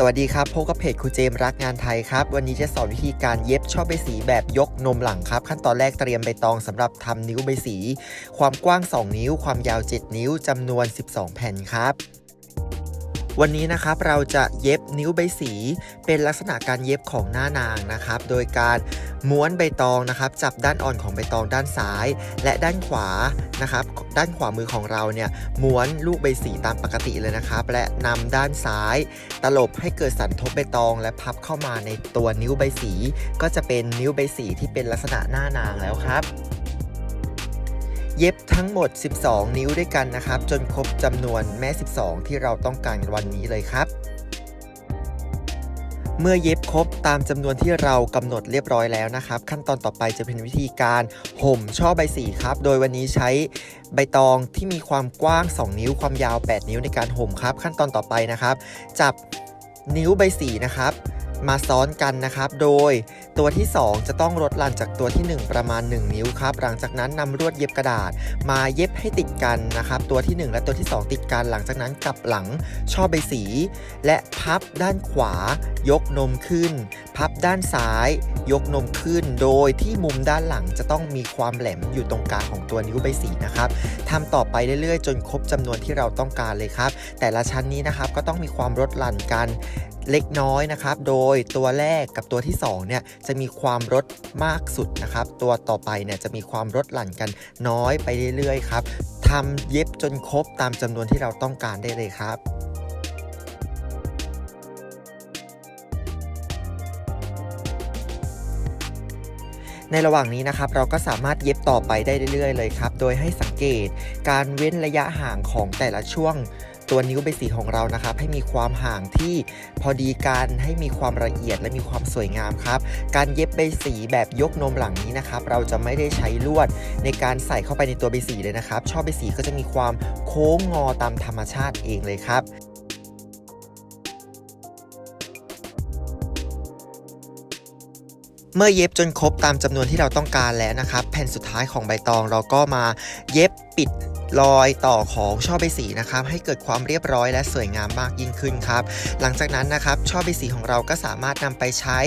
สวัสดีครับพบกับเพจครูเจมรักงานไทยครับ วันนี้จะสอนวิธีการเย็บช่อใบสีแบบยกนมหลังครับ ขั้นตอนแรกเตรียมใบตองสำหรับทำนิ้วใบสี ความกว้าง 2 นิ้ว ความยาว 7 นิ้วจำนวน 12 แผ่นครับ วันนี้นะครับเราจะเย็บนิ้วใบสี เป็นลักษณะการเย็บของหน้านางนะครับ โดยการม้วนใบตองนะครับ จับด้านอ่อนของใบตองด้านซ้าย และด้านขวานะครับ ด้านขวามือของเราเนี่ยม้วนลูกใบสีตามปกติเลยนะครับ และนำด้านซ้าย ตลบให้เกิดสันทบใบตอง และพับเข้ามาในตัวนิ้วใบสี ก็จะเป็นนิ้วใบสีที่เป็นลักษณะหน้านางแล้วครับ เย็บทั้งหมด 12 นิ้วด้วยกันนะครับ จนครบจำนวนแม่12 ที่เราต้องการวันนี้เลยครับ เมื่อเย็บครบตามจำนวนที่เรากำหนดเรียบร้อยแล้วนะครับ ขั้นตอนต่อไปจะเป็นวิธีการห่มช่อใบสีครับ โดยวันนี้ใช้ใบตองที่มีความกว้าง 2 นิ้วความยาว 8 นิ้วในการห่มครับ ขั้นตอนต่อไปนะครับ จับนิ้วใบสีนะครับ มาซ้อนกันนะครับ โดยตัวที่ 2 จะต้องลดหลั่นจากตัวที่ 1 ประมาณ 1 นิ้วครับ หลังจากนั้นนำลวดเย็บกระดาษ มาเย็บให้ติดกันนะครับ ตัวที่ 1 และตัวที่ 2 ติดกัน หลังจากนั้นกลับหลังช่อใบสี และพับด้านขวา ยกนมขึ้น พับด้านซ้าย ยกนมขึ้น โดยที่มุมด้านหลังจะต้องมีความแหลมอยู่ตรงกลางของตัวนิ้วใบสีนะครับทำต่อไปเรื่อยๆ จนครบจำนวนที่เราต้องการเลยครับ แต่ละชั้นนี้นะครับก็ต้องมีความลดหลั่นกัน เล็กน้อยนะครับ โดยตัวแรกกับตัวที่2เนี่ยจะมีความลดมากสุดนะครับ ตัวต่อไปเนี่ยจะมีความลดหลั่นกันน้อยไปเรื่อยๆครับทำเย็บจนครบตามจำนวนที่เราต้องการได้เลยครับในระหว่างนี้นะครับเราก็สามารถเย็บต่อไปได้เรื่อยๆเลยครับ โดยให้สังเกตการเว้นระยะห่างของแต่ละช่วง ตัวนิ้วใบสีของเรานะครับ ให้มีความห่างที่พอดีกันให้มีความละเอียดและมีความสวยงามครับ การเย็บใบสีแบบยกนมหลังนี้นะครับ เราจะไม่ได้ใช้ลวดในการใส่เข้าไปในตัวใบสีเลยนะครับ ช่อใบสีก็จะมีความโค้งงอตามธรรมชาติเองเลยครับเมื่อเย็บจนครบตามจำนวนที่เราต้องการแล้วนะครับ แผ่นสุดท้ายของใบตองเราก็มาเย็บปิด รอยต่อของช่อใบสีนะครับให้เกิดความเรียบร้อยและสวยงามมากยิ่งขึ้นครับ หลังจากนั้นนะครับช่อใบสีของเราก็สามารถนำไปใช้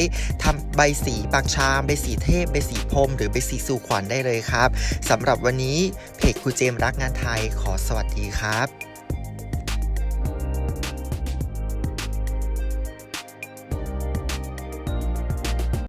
ทำใบสีปากชามใบสีเทพใบสีพรมหรือใบสีสู่ขวัญได้เลยครับสำหรับวันนี้เพจครูเจมรักงานไทยขอสวัสดีครับ